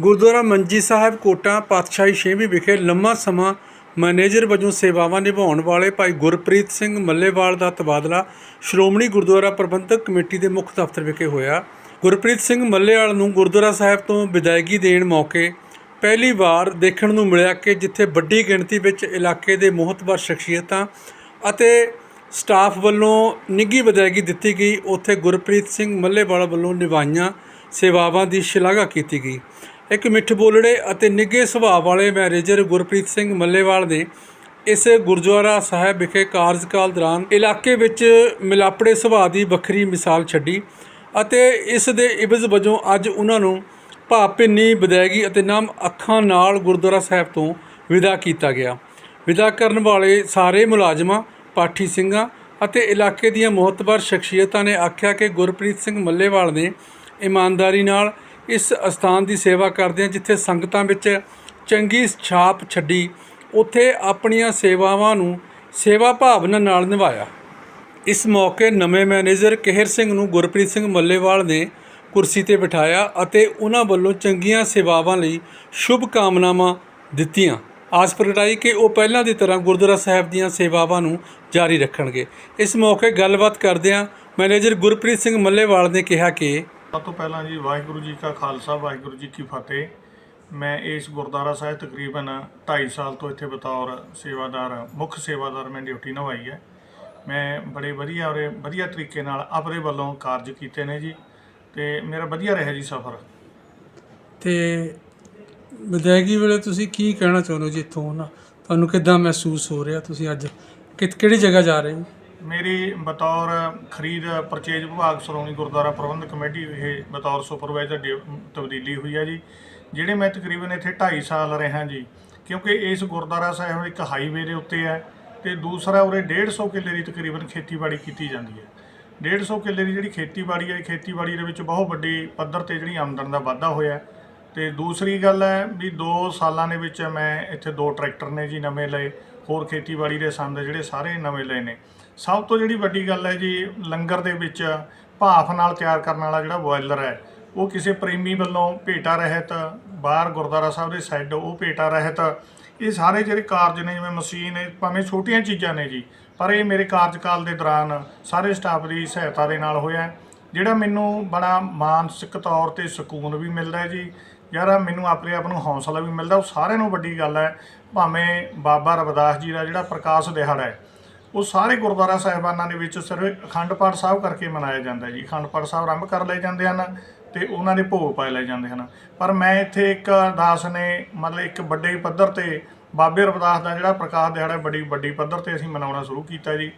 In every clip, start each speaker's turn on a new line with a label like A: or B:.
A: Gurdwara Manji Sahib, quota ਪਾਤਸ਼ਾਹੀ ਛੇਵੀਂ ਵਿਖੇ ਲੰਮਾ ਸਮਾਂ ਮੈਨੇਜਰ ਵਜੋਂ ਸੇਵਾਵਾਂ ਨਿਭਾਉਣ ਵਾਲੇ ਭਾਈ ਗੁਰਪ੍ਰੀਤ ਸਿੰਘ ਮੱਲੇਵਾਲ ਦਾ ਤਬਾਦਲਾ ਸ਼੍ਰੋਮਣੀ ਗੁਰਦੁਆਰਾ ਪ੍ਰਬੰਧਕ ਕਮੇਟੀ ਦੇ ਮੁੱਖ ਦਫ਼ਤਰ ਵਿਖੇ ਹੋਇਆ। ਗੁਰਪ੍ਰੀਤ ਸਿੰਘ ਮੱਲੇਵਾਲ ਨੂੰ ਗੁਰਦੁਆਰਾ ਸਾਹਿਬ ਤੋਂ ਵਿਦਾਇਗੀ ਦੇਣ ਮੌਕੇ ਪਹਿਲੀ ਵਾਰ ਦੇਖਣ ਨੂੰ ਮਿਲਿਆ ਕਿ ਜਿੱਥੇ ਵੱਡੀ ਗਿਣਤੀ ਵਿੱਚ ਇਲਾਕੇ ਦੇ ਮੋਹਤਬਰ ਸ਼ਖਸੀਅਤਾਂ ਅਤੇ ਸਟਾਫ ਵੱਲੋਂ ਨਿੱਘੀ ਵਿਦਾਇਗੀ ਦਿੱਤੀ ਗਈ, ਉੱਥੇ ਗੁਰਪ੍ਰੀਤ ਸਿੰਘ ਮੱਲੇਵਾਲ ਵੱਲੋਂ ਨਿਭਾਈਆਂ ਸੇਵਾਵਾਂ ਦੀ ਸ਼ਲਾਘਾ ਕੀਤੀ ਗਈ। ਇੱਕ ਮਿੱਠ ਬੋਲੜੇ ਅਤੇ ਨਿੱਘੇ ਸੁਭਾਅ ਵਾਲੇ ਮੈਨੇਜਰ ਗੁਰਪ੍ਰੀਤ ਸਿੰਘ ਮੱਲੇਵਾਲ ਨੇ ਇਸ ਗੁਰਦੁਆਰਾ ਸਾਹਿਬ ਵਿਖੇ ਕਾਰਜਕਾਲ ਦੌਰਾਨ ਇਲਾਕੇ ਵਿੱਚ ਮਿਲਾਪੜੇ ਸੁਭਾਅ ਦੀ ਵੱਖਰੀ ਮਿਸਾਲ ਛੱਡੀ ਅਤੇ ਇਸ ਦੇ ਇਬਜ਼ ਵਜੋਂ ਅੱਜ ਉਹਨਾਂ ਨੂੰ ਭਾਪਿੰਨੀ ਵਿਦਾਇਗੀ ਅਤੇ ਨਮ ਅੱਖਾਂ ਨਾਲ ਗੁਰਦੁਆਰਾ ਸਾਹਿਬ ਤੋਂ ਵਿਦਾ ਕੀਤਾ ਗਿਆ। ਵਿਦਾ ਕਰਨ ਵਾਲੇ ਸਾਰੇ ਮੁਲਾਜ਼ਮਾਂ, ਪਾਠੀ ਸਿੰਘਾਂ ਅਤੇ ਇਲਾਕੇ ਦੀਆਂ ਮੋਹਤਬਰ ਸ਼ਖਸੀਅਤਾਂ ਨੇ ਆਖਿਆ ਕਿ ਗੁਰਪ੍ਰੀਤ ਸਿੰਘ ਮੱਲੇਵਾਲ ਨੇ ਇਮਾਨਦਾਰੀ ਨਾਲ ਇਸ ਅਸਥਾਨ ਦੀ ਸੇਵਾ ਕਰਦੇ ਹਾਂ, ਜਿੱਥੇ ਸੰਗਤਾਂ ਵਿੱਚ ਚੰਗੀ ਛਾਪ ਛੱਡੀ, ਉੱਥੇ ਆਪਣੀਆਂ ਸੇਵਾਵਾਂ ਨੂੰ ਸੇਵਾ ਭਾਵਨਾ ਨਾਲ ਨਿਭਾਇਆ। ਇਸ ਮੌਕੇ ਨਵੇਂ ਮੈਨੇਜਰ ਕਿਹਰ ਸਿੰਘ ਨੂੰ ਗੁਰਪ੍ਰੀਤ ਸਿੰਘ ਮੱਲੇਵਾਲ ਨੇ ਕੁਰਸੀ ਤੇ ਬਿਠਾਇਆ ਅਤੇ ਉਹਨਾਂ ਵੱਲੋਂ ਚੰਗੀਆਂ ਸੇਵਾਵਾਂ ਲਈ ਸ਼ੁਭ ਕਾਮਨਾਵਾਂ ਦਿੱਤੀਆਂ। ਆਸ ਪ੍ਰਗਟਾਈ ਕਿ ਉਹ ਪਹਿਲਾਂ ਦੀ ਤਰ੍ਹਾਂ ਗੁਰਦੁਆਰਾ ਸਾਹਿਬ ਦੀਆਂ ਸੇਵਾਵਾਂ ਨੂੰ ਜਾਰੀ ਰੱਖਣਗੇ। ਇਸ ਮੌਕੇ ਗੱਲਬਾਤ ਕਰਦਿਆਂ ਮੈਨੇਜਰ ਗੁਰਪ੍ਰੀਤ ਸਿੰਘ ਮੱਲੇਵਾਲ ਨੇ ਕਿਹਾ ਕਿ
B: ਸਭ ਤੋਂ ਪਹਿਲਾਂ ਜੀ ਵਾਹਿਗੁਰੂ ਜੀ ਕਾ ਖਾਲਸਾ, ਵਾਹਿਗੁਰੂ ਜੀ ਕੀ ਫਤਿਹ। ਮੈਂ ਇਸ ਗੁਰਦੁਆਰਾ ਸਾਹਿਬ ਤਕਰੀਬਨ 2.5 ਸਾਲ ਤੋਂ ਇੱਥੇ ਬਤੌਰ ਸੇਵਾਦਾਰ, ਮੁੱਖ ਸੇਵਾਦਾਰ ਮੈਂ ਡਿਊਟੀ ਨਿਭਾਈ ਹੈ। ਮੈਂ ਬੜੇ ਵਧੀਆ ਔਰ ਵਧੀਆ ਤਰੀਕੇ ਨਾਲ ਆਪਣੇ ਵੱਲੋਂ ਕਾਰਜ ਕੀਤੇ ਨੇ ਜੀ ਤੇ ਮੇਰਾ ਵਧੀਆ ਰਿਹਾ ਜੀ ਸਫ਼ਰ।
A: ਤੇ ਵਿਦਾਇਗੀ ਵੇਲੇ ਤੁਸੀਂ ਕੀ ਕਹਿਣਾ ਚਾਹੁੰਦੇ ਹੋ ਜੀ ਇੱਥੋਂ ਨਾ ਤੁਹਾਨੂੰ ਕਿੱਦਾਂ ਮਹਿਸੂਸ ਹੋ ਰਿਹਾ? ਤੁਸੀਂ ਅੱਜ ਕਿ ਕਿਹੜੀ ਜਗ੍ਹਾ ਜਾ ਰਹੇ ਹੋ?
B: ਮੇਰੀ ਬਤੌਰ ਖਰੀਦ ਪਰਚੇਜ ਵਿਭਾਗ ਸ਼੍ਰੋਮਣੀ ਗੁਰਦੁਆਰਾ ਪ੍ਰਬੰਧਕ ਕਮੇਟੀ ਇਹ ਬਤੌਰ ਸੁਪਰਵਾਈਜ਼ਰ ਡਿਊ- ਤਬਦੀਲੀ ਹੋਈ ਹੈ ਜੀ, ਜਿਹੜੇ ਮੈਂ ਤਕਰੀਬਨ ਇੱਥੇ 2.5 ਸਾਲ ਰਿਹਾ ਜੀ, ਕਿਉਂਕਿ ਇਸ ਗੁਰਦੁਆਰਾ ਸਾਹਿਬ ਇੱਕ ਹਾਈਵੇ ਦੇ ਉੱਤੇ ਹੈ ਤੇ ਦੂਸਰਾ ਉਰੇ 150 ਕਿੱਲੇ ਦੀ ਤਕਰੀਬਨ ਖੇਤੀਬਾੜੀ ਕੀਤੀ ਜਾਂਦੀ ਹੈ 150 ਕਿੱਲੇ ਦੀ ਜਿਹੜੀ ਖੇਤੀਬਾੜੀ ਹੈ ਖੇਤੀਬਾੜੀ ਦੇ ਵਿੱਚ ਬਹੁਤ ਵੱਡੀ ਪੱਧਰ ਤੇ ਜਿਹੜੀ ਆਮਦਨ ਦਾ ਵਾਧਾ ਹੋਇਆ ਹੈ। ਤੇ ਦੂਸਰੀ ਗੱਲ ਹੈ ਵੀ 2 ਸਾਲਾਂ ਦੇ ਵਿੱਚ ਮੈਂ ਇੱਥੇ ਦੋ ਟਰੈਕਟਰ ਨੇ ਜੀ ਨਵੇਂ ਲਏ, ਹੋਰ ਖੇਤੀਬਾੜੀ ਦੇ ਸੰਦ ਜਿਹੜੇ ਸਾਰੇ ਨਵੇਂ ਲਏ ਨੇ ਸਭ ਤੋਂ ਜਿਹੜੀ ਵੱਡੀ ਗੱਲ ਹੈ ਜੀ, ਲੰਗਰ ਦੇ ਵਿੱਚ ਭਾਫ ਨਾਲ ਤਿਆਰ ਕਰਨ ਵਾਲਾ ਜਿਹੜਾ ਬੋਇਲਰ ਹੈ, ਉਹ ਕਿਸੇ ਪ੍ਰੇਮੀ ਵੱਲੋਂ ਭੇਟਾ ਰਹਿਤ, ਬਾਹਰ ਗੁਰਦੁਆਰਾ ਸਾਹਿਬ ਦੇ ਸਾਈਡ ਉਹ ਭੇਟਾ ਰਹਿਤ। ਇਹ ਸਾਰੇ ਜਿਹੜੇ ਕਾਰਜ ਨੇ, ਜਿਵੇਂ ਮਸ਼ੀਨ ਹੈ, ਭਾਵੇਂ ਛੋਟੀਆਂ ਚੀਜ਼ਾਂ ਨੇ ਜੀ, ਪਰ ਇਹ ਮੇਰੇ ਕਾਰਜਕਾਲ ਦੇ ਦੌਰਾਨ ਸਾਰੇ ਸਟਾਫ ਦੀ ਸਹਾਇਤਾ ਦੇ ਨਾਲ ਹੋਇਆ ਜਿਹੜਾ ਮੈਨੂੰ ਬੜਾ ਮਾਨਸਿਕ ਤੌਰ ਤੇ ਸਕੂਨ ਵੀ ਮਿਲਦਾ ਜੀ ਯਾਰਾ ਮੈਨੂੰ ਆਪਣੇ ਆਪ ਨੂੰ ਹੌਸਲਾ ਵੀ ਮਿਲਦਾ, ਉਹ ਸਾਰਿਆਂ ਨੂੰ ਵੱਡੀ ਗੱਲ ਹੈ, ਭਾਵੇਂ ਬਾਬਾ ਰਵਿਦਾਸ ਜੀ ਦਾ ਜਿਹੜਾ ਪ੍ਰਕਾਸ਼ ਦਿਹਾੜਾ ਹੈ ਉਹ ਸਾਰੇ ਗੁਰਦੁਆਰਾ ਸਾਹਿਬਾਨਾਂ ਦੇ ਵਿੱਚ ਸਿਰਫ ਅਖੰਡ ਪਾਠ ਸਾਹਿਬ ਕਰਕੇ ਮਨਾਇਆ ਜਾਂਦਾ ਜੀ। ਅਖੰਡ ਪਾਠ ਸਾਹਿਬ ਆਰੰਭ ਕਰ ਲਏ ਜਾਂਦੇ ਹਨ ਤੇ ਉਹਨਾਂ ਦੇ ਭੋਗ ਪਾਏ ਲਏ ਜਾਂਦੇ ਹਨ। ਪਰ ਮੈਂ ਇੱਥੇ ਇੱਕ ਅਰਦਾਸ ਨੇ ਮਤਲਬ ਇੱਕ ਵੱਡੇ ਪੱਧਰ ਤੇ ਬਾਬੇ ਰਵਿਦਾਸ ਦਾ ਜਿਹੜਾ ਪ੍ਰਕਾਸ਼ ਦਿਹਾੜਾ ਬੜੀ ਵੱਡੀ ਪੱਧਰ ਤੇ ਅਸੀਂ ਮਨਾਉਣਾ ਸ਼ੁਰੂ ਕੀਤਾ ਜੀ।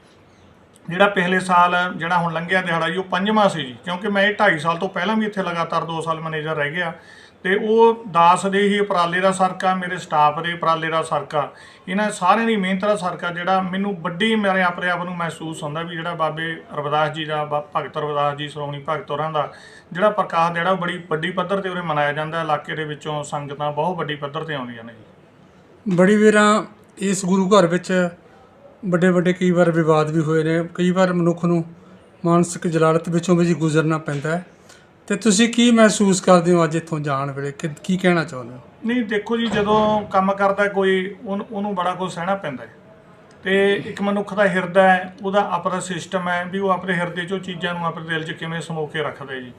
B: ਜਿਹੜਾ ਪਿਛਲੇ ਸਾਲ ਜਿਹੜਾ ਹੁਣ ਲੰਘਿਆ ਦਿਹਾੜਾ ਜੀ, ਉਹ ਪੰਜਵਾਂ ਸੀ ਜੀ। ਕਿਉਂਕਿ ਮੈਂ ਇਹ 2.5 ਸਾਲ ਤੋਂ ਪਹਿਲਾਂ ਵੀ ਇੱਥੇ ਲਗਾਤਾਰ 2 ਸਾਲ ਮੈਨੇਜਰ ਰਹਿ ਗਿਆ। ਤੇ ਉਹ ਦਾਸ ਦੇ ਹੀ ਉਪਰਾਲੇ ਦਾ ਸਰਕਾ, ਮੇਰੇ ਸਟਾਫ ਦੇ ਉਪਰਾਲੇ ਦਾ ਸਰਕਾ। ਇਹਨਾਂ ਸਾਰਿਆਂ ਦੀ ਮਿਹਨਤ ਦਾ ਸਰਕਾ ਜਿਹੜਾ ਮੈਨੂੰ ਵੱਡੀ ਮੇਰੇ ਆਪਣੇ ਆਪ ਨੂੰ ਮਹਿਸੂਸ ਹੁੰਦਾ ਵੀ ਜਿਹੜਾ ਬਾਬੇ ਰਵਿਦਾਸ ਜੀ ਦਾ, ਬਾ- ਭਗਤ ਰਵਿਦਾਸ ਜੀ, ਸ਼੍ਰੋਮਣੀ ਭਗਤ ਹੋਰਾਂ ਦਾ ਜਿਹੜਾ ਪ੍ਰਕਾਸ਼ ਜਿਹੜਾ ਉਹ ਬੜੀ ਵੱਡੀ ਪੱਧਰ ਤੇ ਉਰੇ ਮਨਾਇਆ ਜਾਂਦਾ। ਇਲਾਕੇ ਦੇ ਵਿੱਚੋਂ ਸੰਗਤਾਂ ਬਹੁਤ ਵੱਡੀ ਪੱਧਰ ਤੇ ਆਉਂਦੀਆਂ ਨੇ ਜੀ।
A: ਬੜੀ ਵੀਰਾਂ ਇਸ ਗੁਰੂ ਘਰ ਵਿੱਚ ਵੱਡੇ ਵੱਡੇ ਕਈ ਵਾਰ ਵਿਵਾਦ ਵੀ ਹੋਏ ਨੇ। ਕਈ ਵਾਰ ਮਨੁੱਖ ਨੂੰ ਮਾਨਸਿਕ ਜਲਾਲਤ ਵਿੱਚੋਂ ਵੀ ਜੀ ਗੁਜ਼ਰਨਾ ਪੈਂਦਾ ਹੈ। ਤੇ ਤੁਸੀਂ ਕੀ ਮਹਿਸੂਸ ਕਰਦੇ ਹੋ ਅੱਜ ਇੱਥੋਂ ਜਾਣ ਵੇਲੇ? ਕਿ- ਕੀ ਕਹਿਣਾ ਚਾਹੁੰਦੇ ਹੋ?
B: ਨਹੀਂ, ਦੇਖੋ ਜੀ, ਜਦੋਂ ਕੰਮ ਕਰਦਾ ਕੋਈ, ਉਹਨੂੰ ਉਹਨੂੰ ਬੜਾ ਕੁਝ ਸਹਿਣਾ ਪੈਂਦਾ ਹੈ। ਤੇ ਇੱਕ ਮਨੁੱਖ ਦਾ ਹਿਰਦਾ ਹੈ, ਉਹਦਾ ਆਪਣਾ ਸਿਸਟਮ ਹੈ ਵੀ ਉਹ ਆਪਣੇ ਹਿਰਦੇ 'ਚੋਂ ਚੀਜ਼ਾਂ ਨੂੰ ਆਪਣੇ ਦਿਲ 'ਚ ਕਿਵੇਂ ਸਮੋ ਕੇ ਰੱਖਦਾ ਹੈ ਜੀ।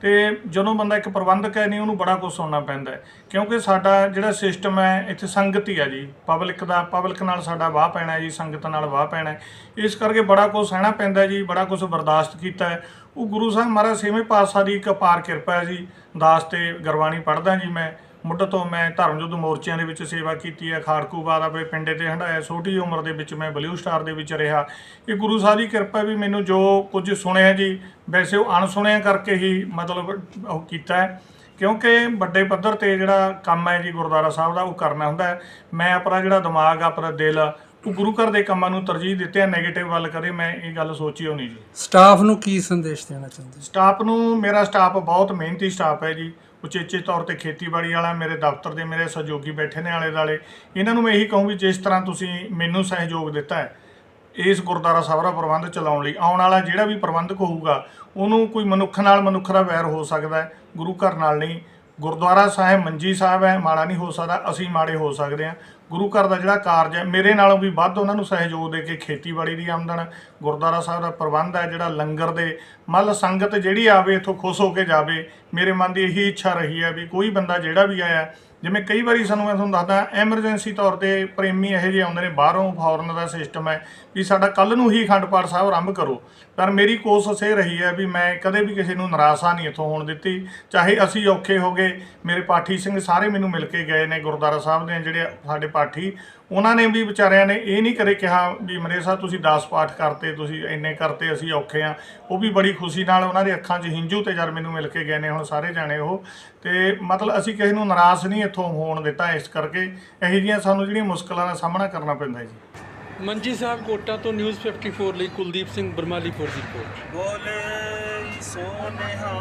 B: ਤੇ ਜਦੋਂ ਬੰਦਾ ਇੱਕ ਪ੍ਰਬੰਧਕ ਹੈ ਨਹੀਂ, ਉਹਨੂੰ ਬੜਾ ਕੁਝ ਸੁਣਨਾ ਪੈਂਦਾ ਹੈ। ਕਿਉਂਕਿ ਸਾਡਾ ਜਿਹੜਾ ਸਿਸਟਮ ਹੈ, ਇੱਥੇ ਸੰਗਤ ਹੀ ਆ ਜੀ। ਪਬਲਿਕ ਦਾ ਪਬਲਿਕ ਨਾਲ ਸਾਡਾ ਵਾਹ ਪੈਣਾ ਹੈ ਜੀ, ਸੰਗਤ ਨਾਲ ਵਾਹ ਪੈਣਾ ਹੈ। ਇਸ ਕਰਕੇ ਬੜਾ ਕੁਝ ਸਹਿਣਾ ਪੈਂਦਾ ਜੀ, ਬੜਾ ਕੁਝ ਬਰਦਾਸ਼ਤ ਕੀਤਾ ਹੈ। ਉਹ ਗੁਰੂ ਸਾਹਿਬ ਮਹਾਰਾਜ ਛੇਵੇਂ ਪਾਤਸ਼ਾਹ ਦੀ ਇੱਕ ਅਪਾਰ ਕਿਰਪਾ ਹੈ ਜੀ। ਦਾਸ ਤੇ ਗੁਰਬਾਣੀ ਪੜ੍ਹਦਾ ਜੀ ਮੈਂ। ਮੁੱਢ ਤੋਂ ਮੈਂ ਧਰਮ ਯੁੱਧ ਮੋਰਚਿਆਂ ਦੇ ਵਿੱਚ ਸੇਵਾ ਕੀਤੀ ਹੈ। ਖਾੜਕੂ ਬਾਦ ਆਪਣੇ ਪਿੰਡੇ ਤੇ ਹੰਡਾਇਆ ਛੋਟੀ ਉਮਰ ਦੇ ਵਿੱਚ ਮੈਂ ਬਲੂ ਸਟਾਰ ਦੇ ਵਿੱਚ ਰਿਹਾ। ਇਹ ਗੁਰੂ ਸਾਹਿਬ ਦੀ ਕਿਰਪਾ ਵੀ ਮੈਨੂੰ ਜੋ ਕੁਝ ਸੁਣਿਆ ਜੀ, ਵੈਸੇ ਉਹ ਅਣਸੁਣਿਆ ਕਰਕੇ ਹੀ ਮਤਲਬ ਉਹ ਕੀਤਾ ਹੈ। ਕਿਉਂਕਿ ਵੱਡੇ ਪੱਧਰ ਤੇ ਜਿਹੜਾ ਕੰਮ ਹੈ ਜੀ ਗੁਰਦੁਆਰਾ ਸਾਹਿਬ ਦਾ, ਉਹ ਕਰਨਾ ਹੁੰਦਾ ਮੈਂ ਆਪਣਾ ਜਿਹੜਾ ਦਿਮਾਗ, ਆਪਣਾ ਦਿਲ ਉਹ ਗੁਰੂ ਘਰ ਦੇ ਕੰਮਾਂ ਨੂੰ ਤਰਜੀਹ ਦਿੱਤੇ ਆ 네ਗੇਟਿਵ ਵੱਲ ਕਦੇ ਮੈਂ ਇਹ ਗੱਲ ਸੋਚੀ ਹੋਣੀ ਜੀ।
A: ਸਟਾਫ ਨੂੰ ਕੀ ਸੰਦੇਸ਼ ਦੇਣਾ ਚਾਹੁੰਦੇ
B: ਸਟਾਫ ਨੂੰ ਮੇਰਾ ਸਟਾਫ ਬਹੁਤ ਮਿਹਨਤੀ ਸਟਾਫ ਹੈ ਜੀ। ਉਚੇਚੇ ਤੌਰ ਤੇ ਖੇਤੀਬਾੜੀ ਵਾਲਾ ਮੇਰੇ ਦਫ਼ਤਰ ਦੇ ਮੇਰੇ ਸਹਿਯੋਗੀ ਬੈਠੇ ਨੇ ਆਲੇ ਦਾਲੇ ਇਹਨਾਂ ਨੂੰ ਮੈਂ ਇਹੀ ਕਹੂੰ ਵੀ ਜਿਸ ਤਰ੍ਹਾਂ ਤੁਸੀਂ ਮੈਨੂੰ ਸਹਿਯੋਗ ਦਿੱਤਾ ਹੈ ਇਸ ਗੁਰਦੁਆਰਾ ਸਾਹਿਬ ਦਾ ਪ੍ਰਬੰਧ ਚਲਾਉਣ ਲਈ ਆਉਣ ਵਾਲਾ ਜਿਹੜਾ ਵੀ ਪ੍ਰਬੰਧਕ ਹੋਊਗਾ ਉਹਨੂੰ ਕੋਈ ਮਨੁੱਖ ਨਾਲ ਮਨੁੱਖ ਦਾ ਵੈਰ ਹੋ ਸਕਦਾ ਹੈ ਗੁਰੂ ਘਰ ਨਾਲ ਨਹੀਂ। ਗੁਰਦੁਆਰਾ ਸਾਹਿਬ ਮੰਜੀ ਸਾਹਿਬ ਹੈ ਮਾੜਾ ਨਹੀਂ ਹੋ ਸਕਦਾ ਅਸੀਂ ਮਾੜੇ ਹੋ ਸਕਦੇ ਹਾਂ। ਗੁਰੂ ਘਰ ਦਾ ਜਿਹੜਾ ਕਾਰਜ ਹੈ, ਮੇਰੇ ਨਾਲੋਂ ਵੀ ਵੱਧ ਉਹਨਾਂ ਨੂੰ ਸਹਿਯੋਗ ਦੇ ਕੇ ਖੇਤੀਬਾੜੀ ਦੀ ਆਮਦਨ, ਗੁਰਦੁਆਰਾ ਸਾਹਿਬ ਦਾ ਪ੍ਰਬੰਧ ਹੈ, ਜਿਹੜਾ ਲੰਗਰ ਦੇ ਮੱਲ ਸੰਗਤ ਜਿਹੜੀ ਆਵੇ, ਇੱਥੋਂ ਖੁਸ਼ ਹੋ ਕੇ ਜਾਵੇ, ਮੇਰੇ ਮਨ ਦੀ ਇਹੀ ਇੱਛਾ ਰਹੀ ਹੈ ਵੀ ਕੋਈ ਬੰਦਾ ਜਿਹੜਾ ਵੀ ਆਇਆ ਜਿਵੇਂ ਕਈ ਵਾਰੀ ਸਾਨੂੰ ਮੈਂ ਤੁਹਾਨੂੰ ਦੱਸਦਾ ਐਮਰਜੈਂਸੀ ਤੌਰ ਤੇ ਪ੍ਰੇਮੀ ਇਹੋ ਜਿਹੇ ਆਉਂਦੇ ਨੇ, ਬਾਹਰੋਂ ਫੌਰਨ ਦਾ ਸਿਸਟਮ ਹੈ ਵੀ ਸਾਡਾ ਕੱਲ ਨੂੰ ਹੀ ਅਖੰਡ ਪਾਠ ਸਾਹਿਬ ਆਰੰਭ ਕਰੋ। ਪਰ ਮੇਰੀ ਕੋਸ਼ਿਸ਼ ਇਹ ਰਹੀ ਹੈ ਵੀ ਮੈਂ ਕਦੇ ਵੀ ਕਿਸੇ ਨੂੰ ਨਿਰਾਸ਼ਾ ਨਹੀਂ ਇੱਥੋਂ ਹੋਣ ਦਿੱਤੀ। ਚਾਹੇ ਅਸੀਂ ਔਖੇ ਹੋ ਗਏ, ਮੇਰੇ ਪਾਠੀ ਸਿੰਘ ਸਾਰੇ ਮੈਨੂੰ ਮਿਲ ਕੇ ਗਏ ਨੇ ਗੁਰਦੁਆਰਾ ਸਾਹਿਬ ਦੇ ਜਿਹੜੇ ਸਾਡੇ ਪਾਠੀ, ਉਹਨਾਂ ਨੇ ਵੀ ਵਿਚਾਰਿਆਂ ਨੇ ਇਹ ਨਹੀਂ ਕਰੇ ਕਿਹਾ ਵੀ ਮਰੇ ਸਾਹਿਬ, ਤੁਸੀਂ 10 ਪਾਠ ਕਰਤੇ, ਤੁਸੀਂ ਇੰਨੇ ਕਰਤੇ, ਅਸੀਂ ਔਖੇ ਆ ਉਹ ਵੀ ਬੜੀ ਖੁਸ਼ੀ ਨਾਲ ਉਹਨਾਂ ਦੇ ਅੱਖਾਂ 'ਚ ਹਿੰਜੂ ਤੇ ਜਦ ਮੈਨੂੰ ਮਿਲ ਕੇ ਗਏ ਨੇ, ਹੁਣ ਸਾਰੇ ਜਾਣੇ ਉਹ। ਤੇ ਮਤਲਬ ਅਸੀਂ ਕਿਸੇ ਨੂੰ ਨਿਰਾਸ਼ ਨਹੀਂ ਇੱਥੋਂ ਹੋਣ ਦਿੱਤਾ ਇਸ ਕਰਕੇ ਇਹੋ ਜਿਹੀਆਂ ਸਾਨੂੰ ਜਿਹੜੀਆਂ ਮੁਸ਼ਕਲਾਂ ਦਾ ਸਾਹਮਣਾ ਕਰਨਾ ਪੈਂਦਾ ਜੀ।
A: ਮੰਜੀ ਸਾਹਿਬ ਕੋਟਾ ਤੋਂ ਨਿਊਜ਼ 54 ਲਈ ਕੁਲਦੀਪ ਸਿੰਘ ਬਰਮਾਲੀਪੁਰ ਦੀ ਰਿਪੋਰਟ।
C: ਬੋਲੇ ਸੋਨਿਹਾ